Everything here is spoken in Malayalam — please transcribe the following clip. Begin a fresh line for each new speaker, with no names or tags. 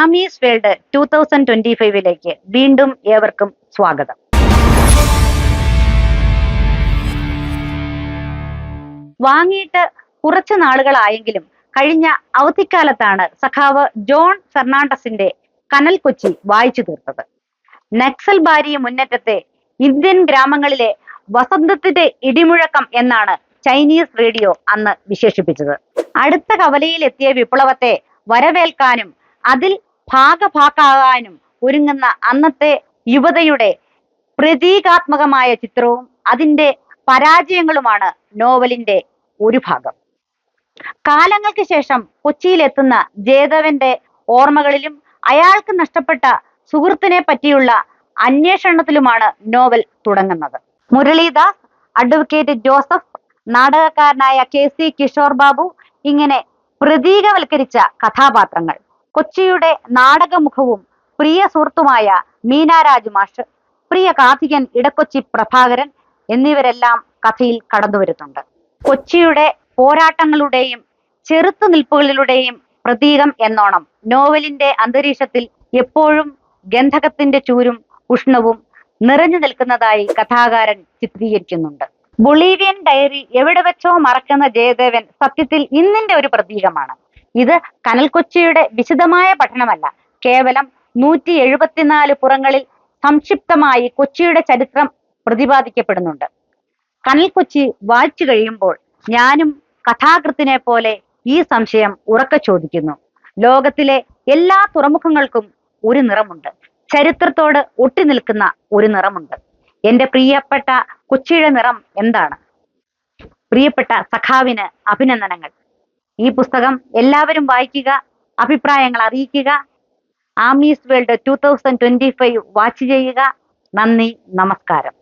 Amees world two thousand twenty ഫൈവിലേക്ക് വീണ്ടും ഏവർക്കും സ്വാഗതം. വാങ്ങിയിട്ട് കുറച്ച് നാളുകളായെങ്കിലും കഴിഞ്ഞ അവധിക്കാലത്താണ് സഖാവ് ജോൺ ഫെർണാണ്ടസിന്റെ കനൽ കൊച്ചി വായിച്ചു തീർത്തത്. നക്സൽ ബാരി മുന്നേറ്റത്തെ ഇന്ത്യൻ ഗ്രാമങ്ങളിലെ വസന്തത്തിന്റെ ഇടിമുഴക്കം എന്നാണ് ചൈനീസ് റേഡിയോ അന്ന് വിശേഷിപ്പിച്ചത്. അടുത്ത കവലയിൽ എത്തിയ വിപ്ലവത്തെ വരവേൽക്കാനും അതിൽ ഭാഗഭാക്കാകാനും ഒരുങ്ങുന്ന അന്നത്തെ യുവതയുടെ പ്രതീകാത്മകമായ ചിത്രവും അതിന്റെ പരാജയങ്ങളുമാണ് നോവലിന്റെ ഒരു ഭാഗം. കാലങ്ങൾക്ക് ശേഷം കൊച്ചിയിലെത്തുന്ന ജേതവന്റെ ഓർമ്മകളിലും അയാൾക്ക് നഷ്ടപ്പെട്ട സുഹൃത്തിനെ പറ്റിയുള്ള അന്വേഷണത്തിലുമാണ് നോവൽ തുടങ്ങുന്നത്. മുരളീദാസ് അഡ്വക്കേറ്റ് ജോസഫ് നാടകക്കാരനായ കെ സി കിഷോർ ബാബു ഇങ്ങനെ പ്രതീകവൽക്കരിച്ച കഥാപാത്രങ്ങൾ. കൊച്ചിയുടെ നാടകമുഖവും പ്രിയ സുഹൃത്തുമായ മീനാരാജ് മാഷ് പ്രിയ കാർത്തികൻ ഇടക്കൊച്ചി പ്രഭാകരൻ എന്നിവരെല്ലാം കഥയിൽ കടന്നു വരുന്നുണ്ട്. കൊച്ചിയുടെ പോരാട്ടങ്ങളുടെയും ചെറുത്തുനിൽപ്പുകളിലൂടെയും പ്രതീകം എന്നോണം നോവലിന്റെ അന്തരീക്ഷത്തിൽ എപ്പോഴും ഗന്ധകത്തിന്റെ ചൂരും ഉഷ്ണവും നിറഞ്ഞു നിൽക്കുന്നതായി കഥാകാരൻ ചിത്രീകരിക്കുന്നുണ്ട്. ബൊളീവിയൻ ഡയറി എവിടെ വെച്ചോ മറക്കുന്ന ജയദേവൻ സത്യത്തിൽ ഇന്നിന്റെ ഒരു പ്രതീകമാണ്. ഇത് കനൽ കൊച്ചിയുടെ വിശദമായ പഠനമല്ല. കേവലം നൂറ്റി എഴുപത്തിനാല് പുറങ്ങളിൽ സംക്ഷിപ്തമായി കൊച്ചിയുടെ ചരിത്രം പ്രതിപാദിക്കപ്പെടുന്നുണ്ട്. കനൽ കൊച്ചി വായിച്ചു കഴിയുമ്പോൾ ഞാനും കഥാകൃത്തിനെ പോലെ ഈ സംശയം ഉറക്കെ ചോദിക്കുന്നു. ലോകത്തിലെ എല്ലാ തുറമുഖങ്ങൾക്കും ഒരു നിറമുണ്ട്. ചരിത്രത്തോട് ഒട്ടി നിൽക്കുന്ന ഒരു നിറമുണ്ട്. എന്റെ പ്രിയപ്പെട്ട കൊച്ചിയുടെ നിറം എന്താണ്? പ്രിയപ്പെട്ട സഖാവിന് അഭിനന്ദനങ്ങൾ. ഈ പുസ്തകം എല്ലാവരും വായിക്കുക അഭിപ്രായങ്ങൾ അറിയിക്കുക. Amees world two thousand twenty five watch ചെയ്യുക. നന്ദി നമസ്കാരം.